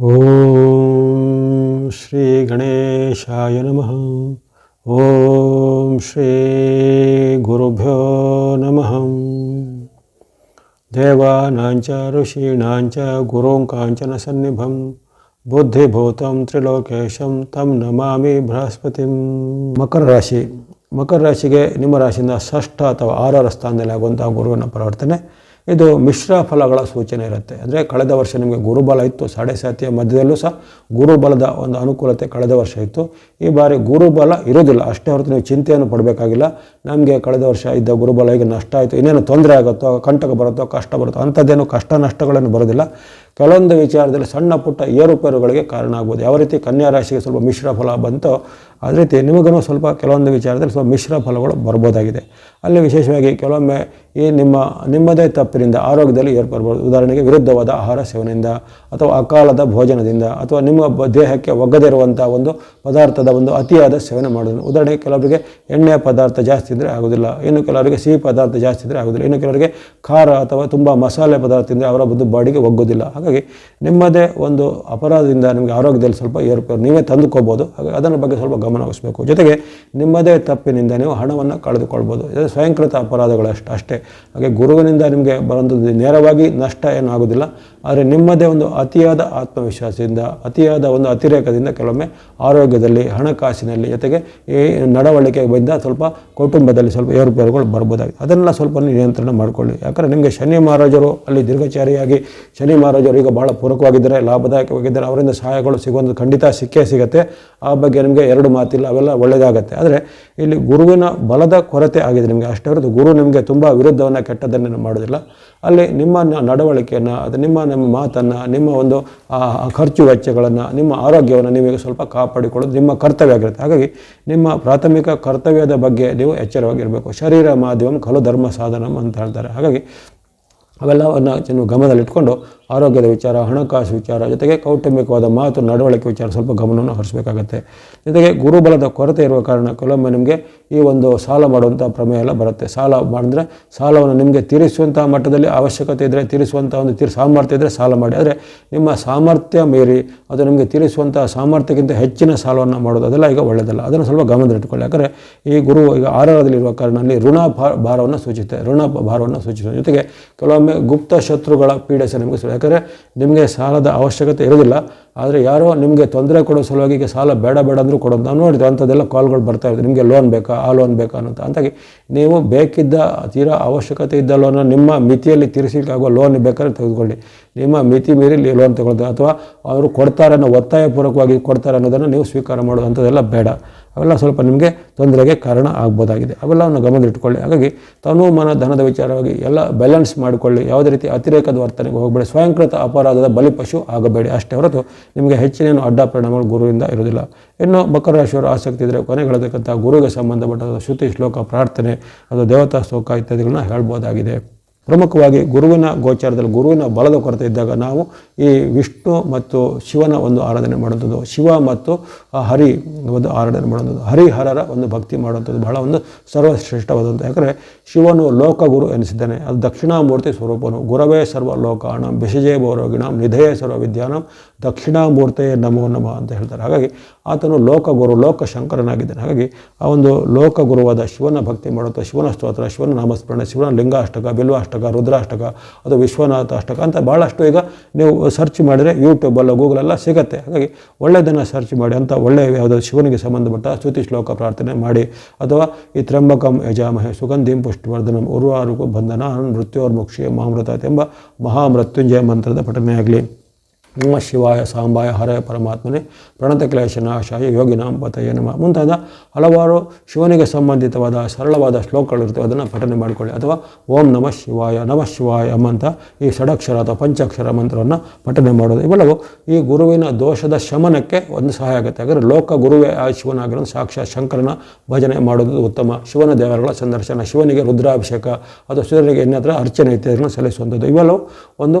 ಓಂ ಶ್ರೀ ಗಣೇಶಾಯ ನಮಃ. ಓಂ ಶ್ರೀ ಗುರುಭ್ಯೋ ನಮಃ. ದೇವಾನಾಂಚ, ಋಷೀಣಾಂಚ ಗುರುಂ ಕಾಂಚನ ಸನ್ನಿಭಂ. ಬುದ್ಧಿಭೂತಂ, ತ್ರಿಲೋಕೇಶಂ, ತಂ ನಮಾಮಿ ಬೃಹಸ್ಪತಿಂ. ಮಕರ ರಾಶಿ. ಮಕರ ರಾಶಿಗೆ ನಿಮ್ಮ ರಾಶಿಯಿಂದ ಷಷ್ಠ ಅಥವಾ ಆರರ ಸ್ಥಾನದಲ್ಲಿ ಆಗುವಂತಹ ಗುರುವಿನ ಪರಿವರ್ತನೆ. ಇದು ಮಿಶ್ರ ಫಲಗಳ ಸೂಚನೆ ಇರುತ್ತೆ. ಅಂದರೆ ಕಳೆದ ವರ್ಷ ನಿಮಗೆ ಗುರುಬಲ ಇತ್ತು ಸಾಡೆ ಸಾತಿಯ ಮಧ್ಯದಲ್ಲೂ ಸಹ ಗುರುಬಲದ ಒಂದು ಅನುಕೂಲತೆ ಕಳೆದ ವರ್ಷ ಇತ್ತು. ಈ ಬಾರಿ ಗುರುಬಲ ಇರೋದಿಲ್ಲ ಅಷ್ಟೇ ಹೊರತು ನೀವು ಚಿಂತೆಯನ್ನು ಪಡಬೇಕಾಗಿಲ್ಲ. ನಮಗೆ ಕಳೆದ ವರ್ಷ ಇದ್ದ ಗುರುಬಲ ಈಗ ನಷ್ಟ ಆಯಿತು. ಇನ್ನೇನು ತೊಂದರೆ ಆಗುತ್ತೋ, ಕಂಟಕ ಬರುತ್ತೋ, ಕಷ್ಟ ಬರುತ್ತೋ, ಅಂಥದ್ದೇನು ಕಷ್ಟ ನಷ್ಟಗಳನ್ನು ಬರೋದಿಲ್ಲ ಕೆಲವೊಂದು ವಿಚಾರದಲ್ಲಿ ಸಣ್ಣ ಪುಟ್ಟ ಏರುಪೇರುಗಳಿಗೆ ಕಾರಣ ಆಗ್ಬೋದು. ಯಾವ ರೀತಿ ಕನ್ಯಾ ರಾಶಿಗೆ ಸ್ವಲ್ಪ ಮಿಶ್ರ ಫಲ ಬಂತೋ ಅದೇ ರೀತಿ ನಿಮಗೂ ಸ್ವಲ್ಪ ಕೆಲವೊಂದು ವಿಚಾರದಲ್ಲಿ ಸ್ವಲ್ಪ ಮಿಶ್ರ ಫಲಗಳು ಬರ್ಬೋದಾಗಿದೆ. ಅಲ್ಲಿ ವಿಶೇಷವಾಗಿ ಕೆಲವೊಮ್ಮೆ ಈ ನಿಮ್ಮ, ನಿಮ್ಮದೇ ತಪ್ಪಿನಿಂದ ಆರೋಗ್ಯದಲ್ಲಿ ಏರ್ಪಡ್ಬೋದು. ಉದಾಹರಣೆಗೆ ವಿರುದ್ಧವಾದ ಆಹಾರ ಸೇವನೆಯಿಂದ ಅಥವಾ ಅಕಾಲದ ಭೋಜನದಿಂದ ಅಥವಾ ನಿಮ್ಮ ದೇಹಕ್ಕೆ ಒಗ್ಗದಿರುವಂಥ ಒಂದು ಪದಾರ್ಥದ ಒಂದು ಅತಿಯಾದ ಸೇವನೆ ಮಾಡೋದು ಉದಾಹರಣೆಗೆ ಕೆಲವರಿಗೆ ಎಣ್ಣೆ ಪದಾರ್ಥ ಜಾಸ್ತಿ ಇದ್ದರೆ ಆಗೋದಿಲ್ಲ ಇನ್ನು ಕೆಲವರಿಗೆ ಸಿಹಿ ಪದಾರ್ಥ ಜಾಸ್ತಿ ಇದ್ದರೆ ಆಗೋದಿಲ್ಲ ಇನ್ನು ಕೆಲವರಿಗೆ ಖಾರ ಅಥವಾ ತುಂಬ ಮಸಾಲೆ ಪದಾರ್ಥ ತಿಂದರೆ ಅವರ ಒಂದು ಬಾಡಿಗೆ ಒಗ್ಗೋದಿಲ್ಲ ಹಾಗಾಗಿ ನಿಮ್ಮದೇ ಒಂದು ಅಪರಾಧದಿಂದ ನಿಮಗೆ ಆರೋಗ್ಯದಲ್ಲಿ ಸ್ವಲ್ಪ ಏರುಪೇರು ನೀವೇ ತಂದುಕೋಬೋದು ಹಾಗಾಗಿ ಅದರ ಬಗ್ಗೆ ಸ್ವಲ್ಪ ಗಮನ ವಹಿಸಬೇಕು. ಜೊತೆಗೆ ನಿಮ್ಮದೇ ತಪ್ಪಿನಿಂದ ನೀವು ಹಣವನ್ನು ಕಳೆದುಕೊಳ್ಬೋದು. ಇದು ಸ್ವಯಂಕೃತ ಅಪರಾಧಗಳು ಅಷ್ಟು ಅಷ್ಟೇ. ಹಾಗೆ ಗುರುವಿನಿಂದ ನಿಮಗೆ ಬರೋದು ನೇರವಾಗಿ ನಷ್ಟ ಏನೂ ಆಗೋದಿಲ್ಲ ಆದರೆ ನಿಮ್ಮದೇ ಒಂದು ಅತಿಯಾದ ಆತ್ಮವಿಶ್ವಾಸದಿಂದ, ಅತಿಯಾದ ಒಂದು ಅತಿರೇಕದಿಂದ ಕೆಲವೊಮ್ಮೆ ಆರೋಗ್ಯದಲ್ಲಿ ಹಣಕಾಸಿನಲ್ಲಿ ಜೊತೆಗೆ ಈ ನಡವಳಿಕೆ ಬಂದ ಸ್ವಲ್ಪ ಕುಟುಂಬದಲ್ಲಿ ಸ್ವಲ್ಪ ಏರುಪೇರುಗಳು ಬರ್ಬೋದಾಗಿದೆ ಅದನ್ನೆಲ್ಲ ಸ್ವಲ್ಪ ನಿಯಂತ್ರಣ ಮಾಡಿಕೊಳ್ಳಿ. ಯಾಕಂದರೆ ನಿಮಗೆ ಶನಿ ಮಹಾರಾಜರು ಅಲ್ಲಿ ದೀರ್ಘಚಾರಿಯಾಗಿ, ಶನಿ ಮಹಾರಾಜರು ಈಗ ಭಾಳ ಪೂರಕವಾಗಿದ್ದಾರೆ, ಲಾಭದಾಯಕವಾಗಿದ್ದಾರೆ. ಅವರಿಂದ ಸಹಾಯಗಳು ಸಿಗುವಂಥ ಖಂಡಿತ ಸಿಕ್ಕೇ ಸಿಗುತ್ತೆ. ಆ ಬಗ್ಗೆ ನಿಮಗೆ ಎರಡು ಮಾತಿಲ್ಲ, ಅವೆಲ್ಲ ಒಳ್ಳೆಯದಾಗತ್ತೆ. ಆದರೆ ಇಲ್ಲಿ ಗುರುವಿನ ಬಲದ ಕೊರತೆ ಆಗಿದೆ ನಿಮಗೆ. ಅಷ್ಟೇ ಹೊರತು ಗುರು ನಿಮಗೆ ತುಂಬ ವಿರುದ್ಧವನ್ನು ಕೆಟ್ಟದ್ದನ್ನು ಮಾಡೋದಿಲ್ಲ. ಅಲ್ಲಿ ನಿಮ್ಮ ನಡವಳಿಕೆಯನ್ನು, ಅದು ನಿಮ್ಮ ನಿಮ್ಮ ಮಾತನ್ನು, ನಿಮ್ಮ ಒಂದು ಖರ್ಚು ವೆಚ್ಚಗಳನ್ನು, ನಿಮ್ಮ ಆರೋಗ್ಯವನ್ನು ನಿಮಗೆ ಸ್ವಲ್ಪ ಕಾಪಾಡಿಕೊಳ್ಳೋದು ನಿಮ್ಮ ಕರ್ತವ್ಯ ಆಗಿರುತ್ತೆ ಹಾಗಾಗಿ ನಿಮ್ಮ ಪ್ರಾಥಮಿಕ ಕರ್ತವ್ಯದ ಬಗ್ಗೆ ನೀವು ಎಚ್ಚರವಾಗಿರಬೇಕು. ಶರೀರ ಮಾಧ್ಯಮ ಕಲು ಧರ್ಮ ಸಾಧನಂ ಅಂತ ಹೇಳ್ತಾರೆ. ಹಾಗಾಗಿ ಅವೆಲ್ಲವನ್ನು ನೀವು ಗಮನದಲ್ಲಿಟ್ಕೊಂಡು ಆರೋಗ್ಯದ ವಿಚಾರ, ಹಣಕಾಸು ವಿಚಾರ, ಜೊತೆಗೆ ಕೌಟುಂಬಿಕವಾದ ಮಾತು, ನಡವಳಿಕೆ ವಿಚಾರ ಸ್ವಲ್ಪ ಗಮನವನ್ನು ಹರಿಸಬೇಕಾಗತ್ತೆ. ಜೊತೆಗೆ ಗುರುಬಲದ ಕೊರತೆ ಇರುವ ಕಾರಣ ಕೆಲವೊಮ್ಮೆ ನಿಮಗೆ ಈ ಒಂದು ಸಾಲ ಮಾಡುವಂಥ ಪ್ರಮೇಯ ಎಲ್ಲ ಬರುತ್ತೆ. ಸಾಲ ಮಾಡಿದ್ರೆ ಸಾಲವನ್ನು ನಿಮಗೆ ತೀರಿಸುವಂಥ ಮಟ್ಟದಲ್ಲಿ ಅವಶ್ಯಕತೆ ಇದ್ದರೆ ತೀರಿಸುವಂಥ ಒಂದು ತೀರ್ ಸಾಮರ್ಥ್ಯ ಇದ್ದರೆ ಸಾಲ ಮಾಡಿ. ಆದರೆ ನಿಮ್ಮ ಸಾಮರ್ಥ್ಯ ಮೀರಿ ಅದು ನಿಮಗೆ ತೀರಿಸುವಂಥ ಸಾಮರ್ಥ್ಯಕ್ಕಿಂತ ಹೆಚ್ಚಿನ ಸಾಲವನ್ನು ಮಾಡೋದು ಅದೆಲ್ಲ ಈಗ ಒಳ್ಳೆಯದಲ್ಲ ಅದನ್ನು ಸ್ವಲ್ಪ ಗಮನದಲ್ಲಿಟ್ಕೊಳ್ಳಿ ಯಾಕಂದರೆ ಈ ಗುರು ಈಗ ಆರಾರದಲ್ಲಿರುವ ಕಾರಣ ಅಲ್ಲಿ ಋಣ ಭಾರವನ್ನು ಸೂಚಿಸುತ್ತೆ. ಋಣ ಭಾರವನ್ನು ಸೂಚಿಸುತ್ತೆ. ಜೊತೆಗೆ ಕೆಲವೊಮ್ಮೆ ಗುಪ್ತ ಶತ್ರುಗಳ ಪೀಡೆ ಸಹ ನಿಮಗೆ. ಯಾಕಂದರೆ ನಿಮಗೆ ಸಾಲದ ಅವಶ್ಯಕತೆ ಇರೋದಿಲ್ಲ, ಆದರೆ ಯಾರೋ ನಿಮಗೆ ತೊಂದರೆ ಕೊಡೋ ಸಲುವಾಗಿ ಈಗ ಸಾಲ ಬೇಡ ಬೇಡ ಅಂದರೂ ಕೊಡೋದು. ನಾವು ನೋಡಿದ್ವಿ ಅಂಥದ್ದೆಲ್ಲ ಕಾಲ್ಗಳು ಬರ್ತಾ ಇರುತ್ತೆ. ನಿಮಗೆ ಲೋನ್ ಬೇಕಾ, ಆ ಲೋನ್ ಬೇಕಾ ಅನ್ನೋದು ಅಂತಾಗಿ ನೀವು ಬೇಕಿದ್ದ ತೀರಾ ಅವಶ್ಯಕತೆ ಇದ್ದ ಲೋನ ನಿಮ್ಮ ಮಿತಿಯಲ್ಲಿ ತೀರಿಸಲಿಕ್ಕಾಗುವ ಲೋನ್ ಬೇಕಾದ್ರೆ ತೆಗೆದುಕೊಳ್ಳಿ. ನಿಮ್ಮ ಮಿತಿ ಮೀರಿ ಲೋನ್ ತಗೊಳ್ತಾರೆ ಅಥವಾ ಅವರು ಕೊಡ್ತಾರೆ ಅನ್ನೋ ಒತ್ತಾಯಪೂರ್ವಕವಾಗಿ ಕೊಡ್ತಾರೆ ಅನ್ನೋದನ್ನು ನೀವು ಸ್ವೀಕಾರ ಮಾಡೋದು ಅಂಥದ್ದೆಲ್ಲ ಬೇಡ. ಅವೆಲ್ಲ ಸ್ವಲ್ಪ ನಿಮಗೆ ತೊಂದರೆಗೆ ಕಾರಣ ಆಗ್ಬೋದಾಗಿದೆ. ಅವೆಲ್ಲವನ್ನು ಗಮನದಲ್ಲಿಟ್ಕೊಳ್ಳಿ ಹಾಗಾಗಿ ತನು ಮನ ಧನದ ವಿಚಾರವಾಗಿ ಎಲ್ಲ ಬ್ಯಾಲೆನ್ಸ್ ಮಾಡಿಕೊಳ್ಳಿ. ಯಾವುದೇ ರೀತಿ ಅತಿರೇಕದ ವರ್ತನೆಗೆ ಹೋಗಬೇಡಿ. ಸ್ವಯಂಕೃತ ಅಪರಾಧದ ಬಲಿಪಶು ಆಗಬೇಡಿ. ಅಷ್ಟೇ ಹೊರತು ನಿಮಗೆ ಹೆಚ್ಚಿನೇನು ಅಡ್ಡ ಪರಿಣಾಮಗಳು ಗುರುವಿಂದ ಇರೋದಿಲ್ಲ ಇನ್ನು ಮಕರ ರಾಶಿಯವರು ಆಸಕ್ತಿ ಇದ್ದರೆ ಕೊನೆಗಳತಕ್ಕಂಥ ಗುರುವಿಗೆ ಸಂಬಂಧಪಟ್ಟ ಶ್ರುತಿ ಶ್ಲೋಕ ಪ್ರಾರ್ಥನೆ, ಅದು ದೇವತಾ ಶ್ಲೋಕ ಇತ್ಯಾದಿಗಳನ್ನ ಹೇಳ್ಬೋದಾಗಿದೆ. ಪ್ರಮುಖವಾಗಿ ಗುರುವಿನ ಗೋಚಾರದಲ್ಲಿ ಗುರುವಿನ ಬಲದ ಕೊರತೆ ಇದ್ದಾಗ ನಾವು ಈ ವಿಷ್ಣು ಮತ್ತು ಶಿವನ ಒಂದು ಆರಾಧನೆ ಮಾಡುವಂಥದ್ದು. ಶಿವ ಮತ್ತು ಹರಿ ಒಂದು ಆರಾಧನೆ ಮಾಡುವಂಥದ್ದು. ಹರಿಹರರ ಒಂದು ಭಕ್ತಿ ಮಾಡುವಂಥದ್ದು. ಬಹಳ ಒಂದು ಸರ್ವಶ್ರೇಷ್ಠವಾದಂಥ. ಯಾಕಂದರೆ ಶಿವನು ಲೋಕಗುರು ಎನಿಸಿದ್ದಾನೆ. ಅದು ದಕ್ಷಿಣಾಮೂರ್ತಿ ಸ್ವರೂಪನು. ಗುರವೇ ಸರ್ವ ಲೋಕಾಣಂ ಬಿಷಜೇ ಭೌರೋಗಿಣಂ ನಿಧಯೇ ಸರ್ವ ವಿದ್ಯಾನಂ ದಕ್ಷಿಣಾಮೂರ್ತೆಯೇ ನಮೋ ನಮ ಅಂತ ಹೇಳ್ತಾರೆ. ಹಾಗಾಗಿ ಆತನು ಲೋಕಗುರು ಲೋಕ ಶಂಕರನಾಗಿದ್ದಾನೆ ಹಾಗಾಗಿ ಆ ಒಂದು ಲೋಕಗುರುವಾದ ಶಿವನ ಭಕ್ತಿ ಮಾಡುತ್ತಾ ಶಿವನ ಸ್ತೋತ್ರ, ಶಿವನ ನಾಮಸ್ಮರಣೆ, ಶಿವನ ಲಿಂಗಾಷ್ಟಕ, ಬಿಲ್ವಾಷ್ಟಕ, ರುದ್ರಾಷ್ಟಕ ಅಥವಾ ವಿಶ್ವನಾಥ ಅಷ್ಟಕ ಅಂತ ಭಾಳಷ್ಟು ಈಗ ನೀವು ಸರ್ಚ್ ಮಾಡಿದರೆ ಯೂಟ್ಯೂಬಲ್ಲ ಗೂಗಲೆಲ್ಲ ಸಿಗುತ್ತೆ. ಹಾಗಾಗಿ ಒಳ್ಳೆಯದನ್ನು ಸರ್ಚ್ ಮಾಡಿ, ಅಂತ ಒಳ್ಳೆಯ ಯಾವುದೋ ಶಿವನಿಗೆ ಸಂಬಂಧಪಟ್ಟ ಸ್ತುತಿ ಶ್ಲೋಕ ಪ್ರಾರ್ಥನೆ ಮಾಡಿ. ಅಥವಾ ಈ ತ್ರಂಬಕಂ ಯಜಾಮಹೆ ಸುಗಂಧಿಂ ಪುಷ್ಟಿವರ್ಧನಂ ಉರ್ವಾರು ಬಂಧನ ಮೃತ್ಯೋರ್ಮುಕ್ಷಿ ಮಹಾಮೃತ ಎಂಬ ಮಹಾಮೃತ್ಯುಂಜಯ ಮಂತ್ರದ ಪಠನೆ ಆಗಲಿ ನಮ ಶಿವಾಯ ಸಾಂಬಾಯ ಹರಯ ಪರಮಾತ್ಮನೇ ಪ್ರಣತ ಕ್ಲೇಶ ನಾಶಾಯ ಯೋಗಿನಾಂ ಪತಯ ನಮ. ಮುಂತಾದ ಹಲವಾರು ಶಿವನಿಗೆ ಸಂಬಂಧಿತವಾದ ಸರಳವಾದ ಶ್ಲೋಕಗಳಿರ್ತವೆ ಅದನ್ನು ಪಠನೆ ಮಾಡಿಕೊಳ್ಳಿ. ಅಥವಾ ಓಂ ನಮ ಶಿವಾಯ ನಮ ಶಿವಾಯ ಎಂಬಂಥ ಈ ಷಡಕ್ಷರ ಅಥವಾ ಪಂಚಾಕ್ಷರ ಮಂತ್ರವನ್ನು ಪಠನೆ ಮಾಡೋದು. ಇವೆಲ್ಲವೂ ಈ ಗುರುವಿನ ದೋಷದ ಶಮನಕ್ಕೆ ಒಂದು ಸಹಾಯ ಆಗುತ್ತೆ. ಯಾಕಂದರೆ ಲೋಕ ಗುರುವೇ ಆ ಶಿವನಾಗಿರೋದು, ಸಾಕ್ಷಾತ್ ಶಂಕರನ ಭಜನೆ ಮಾಡೋದು ಉತ್ತಮ. ಶಿವನ ದೇವರುಗಳ ಸಂದರ್ಶನ, ಶಿವನಿಗೆ ರುದ್ರಾಭಿಷೇಕ ಅಥವಾ ಸೂರ್ಯನಿಗೆ ಇನ್ನತ್ರ ಅರ್ಚನೆ ಇತ್ಯಾದಿಗಳನ್ನು ಸಲ್ಲಿಸುವಂಥದ್ದು. ಇವೆಲ್ಲವೂ ಒಂದು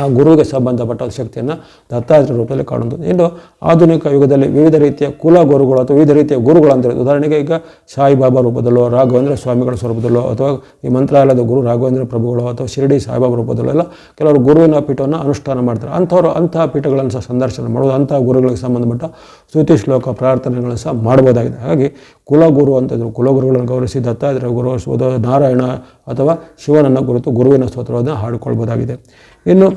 ಆ ಗುರುವಿಗೆ ಸಂಬಂಧಪಟ್ಟ ಶಕ್ತಿಯನ್ನು ದತ್ತಾತ್ರ ರೂಪದಲ್ಲಿ ಕಾಣುವುದು ಇನ್ನು ಆಧುನಿಕ ಯುಗದಲ್ಲಿ ವಿವಿಧ ರೀತಿಯ ಕುಲ ಗುರುಗಳು ಅಥವಾ ವಿವಿಧ ರೀತಿಯ ಗುರುಗಳು ಅಂದರೆ ಉದಾಹರಣೆಗೆ ಈಗ ಸಾಯಿಬಾಬಾ ರೂಪದಲ್ಲೋ, ರಾಘವೇಂದ್ರ ಸ್ವಾಮಿಗಳ ಸ್ವರೂಪದಲ್ಲೋ ಅಥವಾ ಈ ಮಂತ್ರಾಲಯದ ಗುರು ರಾಘವೇಂದ್ರ ಪ್ರಭುಗಳು ಅಥವಾ ಶಿರಡಿ ಸಾಯಿಬಾಬಾ ರೂಪದಲ್ಲೋ ಎಲ್ಲ ಕೆಲವರು ಗುರುವಿನ ಪೀಠವನ್ನು ಅನುಷ್ಠಾನ ಮಾಡ್ತಾರೆ. ಅಂಥವರು ಅಂತಹ ಪೀಠಗಳನ್ನು ಸಹ ಸಂದರ್ಶನ ಮಾಡೋದು ಅಂತಹ ಗುರುಗಳಿಗೆ ಸಂಬಂಧಪಟ್ಟ ಸ್ತುತಿ ಶ್ಲೋಕ ಪ್ರಾರ್ಥನೆಗಳನ್ನು ಸಹ ಮಾಡ್ಬೋದಾಗಿದೆ. ಹಾಗಾಗಿ ಕುಲಗುರು ಅಂತಂದರು ಕುಲಗುರುಗಳನ್ನು ಗೌರವಿಸಿ ದತ್ತಾತ್ರೇಯ ಗುರು, ನಾರಾಯಣ ಅಥವಾ ಶಿವನನ್ನು ಕುರಿತು ಗುರುವಿನ ಸ್ತೋತ್ರವನ್ನು ಹಾಡಿಕೊಳ್ಬೋದಾಗಿದೆ. ಇನ್ನು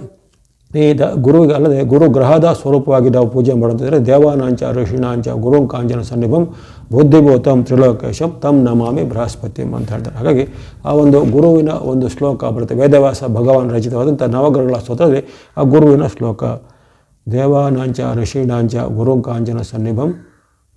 ಈ ದ ಗುರು ಅಲ್ಲದೆ ಗುರು ಗ್ರಹದ ಸ್ವರೂಪವಾಗಿ ನಾವು ಪೂಜೆ ಮಾಡುತ್ತಿದ್ದರೆ ದೇವಾನಾಂಚ, ಋಷಿಣಾಂಚ ಗುರುಂ ಕಾಂಚನ ಸನ್ನಿಭಂ ಬುದ್ಧಿಭೂತಂ, ತ್ರಿಲೋಕೇಶಂ ತಮ್ ನಮಾಮಿ ಬೃಹಸ್ಪತಿಂ ಅಂತ ಹೇಳ್ತಾರೆ. ಹಾಗಾಗಿ ಆ ಒಂದು ಗುರುವಿನ ಒಂದು ಶ್ಲೋಕ ಬರುತ್ತೆ. ವೇದವ್ಯಾಸ ಭಗವಾನ್ ರಚಿತವಾದಂಥ ನವಗ್ರಹಗಳ ಸ್ತೋತ್ರದಲ್ಲಿ ಆ ಗುರುವಿನ ಶ್ಲೋಕ ದೇವಾನಾಂಚ, ಋಷಿಣಾಂಚ ಗುರುಂ ಕಾಂಚನ ಸನ್ನಿಭಂ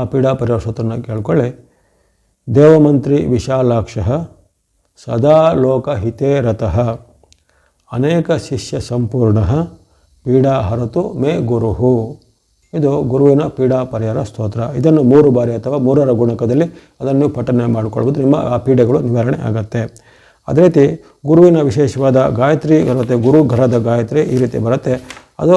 ಆ ಪೀಡಾ ಪರಿಹಾರ ಸ್ತೋತ್ರನ ಕೇಳ್ಕೊಳ್ಳಿ. ದೇವಮಂತ್ರಿ ವಿಶಾಲಾಕ್ಷ ಸದಾ ಲೋಕಹಿತೇ ರತಃ ಅನೇಕ ಶಿಷ್ಯ ಸಂಪೂರ್ಣ ಪೀಡಾ ಹರತು ಮೇ ಗುರುಹು. ಇದು ಗುರುವಿನ ಪೀಡಾ ಪರಿಹಾರ ಸ್ತೋತ್ರ. ಇದನ್ನು ಮೂರು ಬಾರಿ ಅಥವಾ ಮೂರರ ಗುಣಕದಲ್ಲಿ ಅದನ್ನು ಪಠನೆ ಮಾಡಿಕೊಳ್ಬೋದು ನಿಮ್ಮ ಆ ಪೀಡೆಗಳು ನಿವಾರಣೆ ಆಗುತ್ತೆ. ಅದೇ ರೀತಿ ಗುರುವಿನ ವಿಶೇಷವಾದ ಗಾಯತ್ರಿ ಬರುತ್ತೆ ಗುರು ಗ್ರಹದ ಗಾಯತ್ರಿ ಈ ರೀತಿ ಬರುತ್ತೆ. ಅದು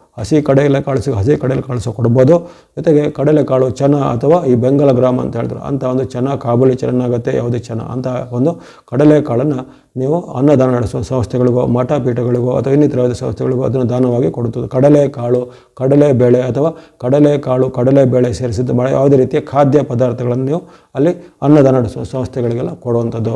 ಹಸಿ ಕಡಲೆಕಾಳು ಹಸಿ ಕಡಲೆಕಾಳು ಸಹ ಕೊಡ್ಬೋದು. ಜೊತೆಗೆ ಕಡಲೆಕಾಳು ಚೆನ್ನ ಅಥವಾ ಈ ಬೆಂಗಲ ಗ್ರಾಮ ಅಂತ ಹೇಳ್ತಾರೆ. ಅಂತ ಒಂದು ಚೆನ್ನ, ಕಾಬೂಲಿ ಚೆನ್ನಾಗುತ್ತೆ, ಯಾವುದೇ ಚೆನ್ನ. ಅಂತ ಒಂದು ಕಡಲೆಕಾಳನ್ನು ನೀವು ಅನ್ನದಾನ ನಡೆಸುವ ಸಂಸ್ಥೆಗಳಿಗೋ, ಮಠ ಪೀಠಗಳಿಗೋ ಅಥವಾ ಇನ್ನಿತರ ಯಾವುದೇ ಸಂಸ್ಥೆಗಳಿಗೋ ಅದನ್ನು ದಾನವಾಗಿ ಕೊಡುತ್ತದೆ. ಕಡಲೆಕಾಳು ಕಡಲೆಬೇಳೆ ಅಥವಾ ಕಡಲೆಕಾಳು ಕಡಲೆಬೇಳೆ ಸೇರಿಸಿದ ಮಳೆ ಯಾವುದೇ ರೀತಿಯ ಖಾದ್ಯ ಪದಾರ್ಥಗಳನ್ನು ನೀವು ಅಲ್ಲಿ ಅನ್ನದಾನ ನಡೆಸುವ ಸಂಸ್ಥೆಗಳಿಗೆಲ್ಲ ಕೊಡುವಂಥದ್ದು.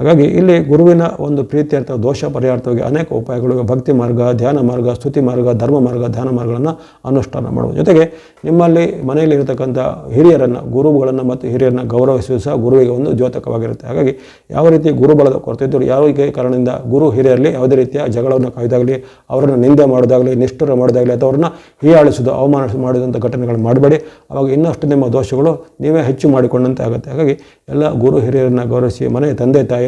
ಹಾಗಾಗಿ ಇಲ್ಲಿ ಗುರುವಿನ ಒಂದು ಪ್ರೀತ್ಯರ್ಥ ದೋಷ ಪರಿಹಾರವಾಗಿ ಅನೇಕ ಉಪಾಯಗಳು ಭಕ್ತಿ ಮಾರ್ಗ, ಧ್ಯಾನ ಮಾರ್ಗ, ಸ್ತುತಿ ಮಾರ್ಗ, ಧರ್ಮ ಮಾರ್ಗ, ಧ್ಯಾನ ಮಾರ್ಗಗಳನ್ನು ಅನುಷ್ಠಾನ ಮಾಡುವ ಜೊತೆಗೆ ನಿಮ್ಮಲ್ಲಿ ಮನೆಯಲ್ಲಿ ಇರತಕ್ಕಂಥ ಹಿರಿಯರನ್ನು, ಗುರುಗಳನ್ನು ಮತ್ತು ಹಿರಿಯರನ್ನು ಗೌರವಿಸುವುದು ಸಹ ಗುರುವಿಗೆ ಒಂದು ದ್ಯೋತಕವಾಗಿರುತ್ತೆ. ಹಾಗಾಗಿ ಯಾವ ರೀತಿ ಗುರುಬಲದ ಕೊರತೆ ಇದ್ದರೂ ಯಾವ ಕಾರಣದಿಂದ ಗುರು ಹಿರಿಯರಲ್ಲಿ ಯಾವುದೇ ರೀತಿಯ ಜಗಳವನ್ನು ಕಾಯ್ದಾಗಲಿ, ಅವರನ್ನು ನಿಂದೆ ಮಾಡೋದಾಗಲಿ, ನಿಷ್ಠುರ ಮಾಡೋದಾಗಲಿ ಅಥವಾ ಅವ್ರನ್ನ ಹೀಯಾಳಿಸೋದು ಅವಮಾನ ಮಾಡಿದಂಥ ಘಟನೆಗಳನ್ನು ಮಾಡಬೇಡಿ. ಅವಾಗ ಇನ್ನಷ್ಟು ನಿಮ್ಮ ದೋಷಗಳು ನೀವೇ ಹೆಚ್ಚು ಮಾಡಿಕೊಂಡಂತೆ ಆಗುತ್ತೆ. ಹಾಗಾಗಿ ಎಲ್ಲ ಗುರು ಹಿರಿಯರನ್ನು ಗೌರವಿಸಿ ಮನೆ ತಂದೆ